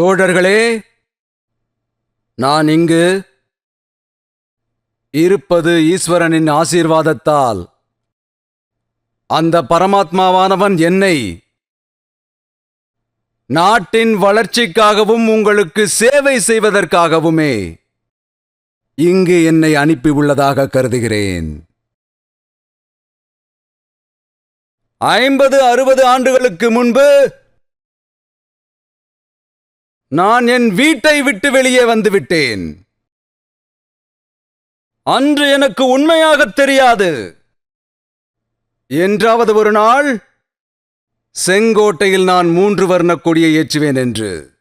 தோழர்களே நான் இங்கு இருப்பது ஈஸ்வரனின் ஆசீர்வாதத்தால். அந்த பரமாத்மாவானவன் என்னை நாட்டின் வளர்ச்சிக்காகவும் உங்களுக்கு சேவை செய்வதற்காகவுமே இங்கு என்னை அனுப்பியுள்ளதாக கருதுகிறேன். ஐம்பது அறுபது ஆண்டுகளுக்கு முன்பு நான் என் வீட்டை விட்டு வெளியே வந்து விட்டேன். அன்று எனக்கு உண்மையாக தெரியாது. என்றாவது ஒரு நாள் செங்கோட்டையில் நான் மூன்று வர்ண கொடியை ஏற்றுவேன் என்று.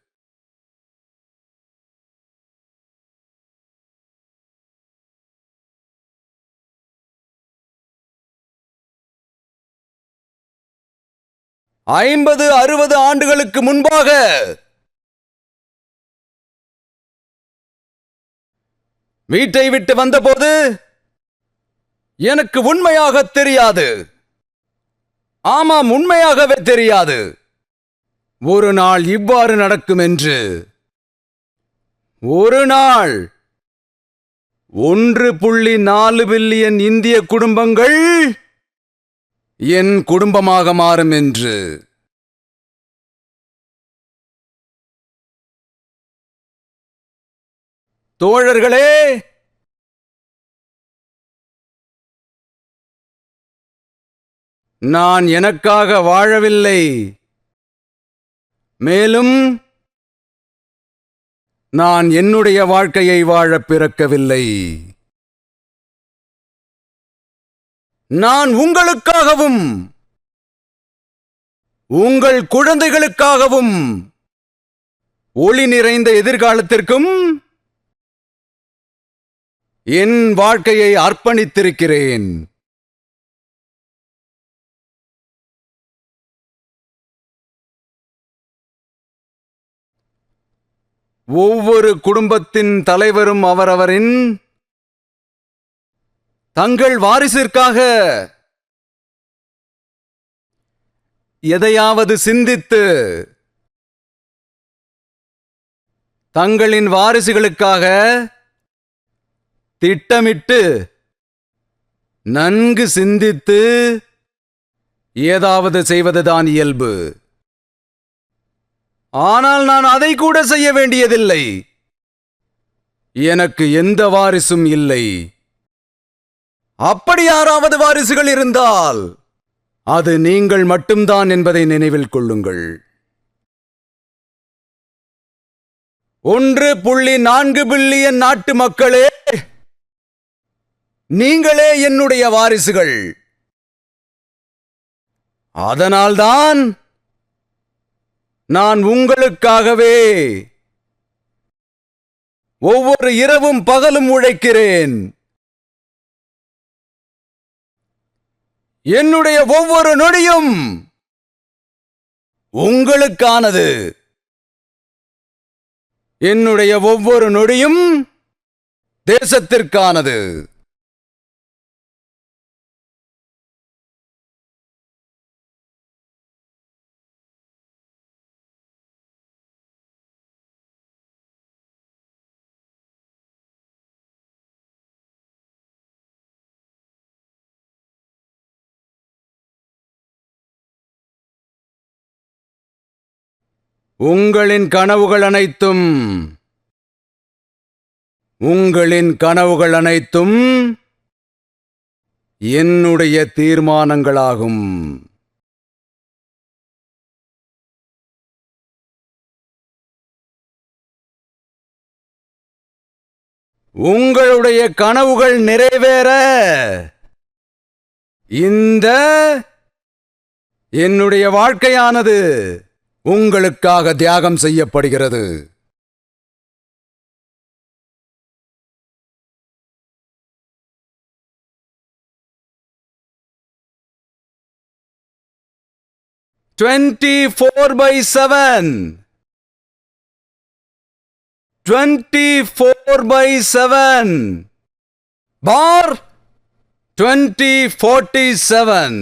ஐம்பது அறுபது ஆண்டுகளுக்கு முன்பாக வீட்டை விட்டு வந்தபோது எனக்கு உண்மையாக தெரியாது. ஆமாம் உண்மையாகவே தெரியாது. ஒரு நாள் இவ்வாறு நடக்கும் என்று. ஒரு நாள் ஒன்று புள்ளி நாலு பில்லியன் இந்திய குடும்பங்கள் என் குடும்பமாக மாறும் என்று. தோழர்களே! நான் எனக்காக வாழவில்லை. மேலும் நான் என்னுடைய வாழ்க்கையை வாழ பிறக்கவில்லை. நான் உங்களுக்காகவும் உங்கள் குழந்தைகளுக்காகவும் ஒளி நிறைந்த எதிர்காலத்திற்கும் என் வாழ்க்கையை அர்ப்பணித்திருக்கிறேன். ஒவ்வொரு குடும்பத்தின் தலைவரும் அவரவரின் தங்கள் வாரிசிற்காக எதையாவது சிந்தித்து தங்களின் வாரிசுகளுக்காக திட்டமிட்டு நன்கு சிந்தித்து ஏதாவது செய்வதுதான் இயல்பு. ஆனால் நான் அதை கூட செய்ய வேண்டியதில்லை. எனக்கு எந்த வாரிசும் இல்லை. அப்படி யாராவது வாரிசுகள் இருந்தால் அது நீங்கள் மட்டும்தான் என்பதை நினைவில் கொள்ளுங்கள். ஒன்று புள்ளி நான்கு பில்லியன் நாட்டு மக்களே! நீங்களே என்னுடைய வாரிசுகள். அதனால்தான் நான் உங்களுக்காகவே ஒவ்வொரு இரவும் பகலும் உழைக்கிறேன். என்னுடைய ஒவ்வொரு நொடியும் உங்களுக்கானது. என்னுடைய ஒவ்வொரு நொடியும் தேசத்திற்கானது. உங்களின் கனவுகள் அனைத்தும் உங்களின் கனவுகள் அனைத்தும் என்னுடைய தீர்மானங்களாகும். உங்களுடைய கனவுகள் நிறைவேற. இந்த என்னுடைய வாழ்க்கையானது உங்களுக்காக தியாகம் செய்யப்படுகிறது. Twenty four by seven twenty four by seven for twenty forty seven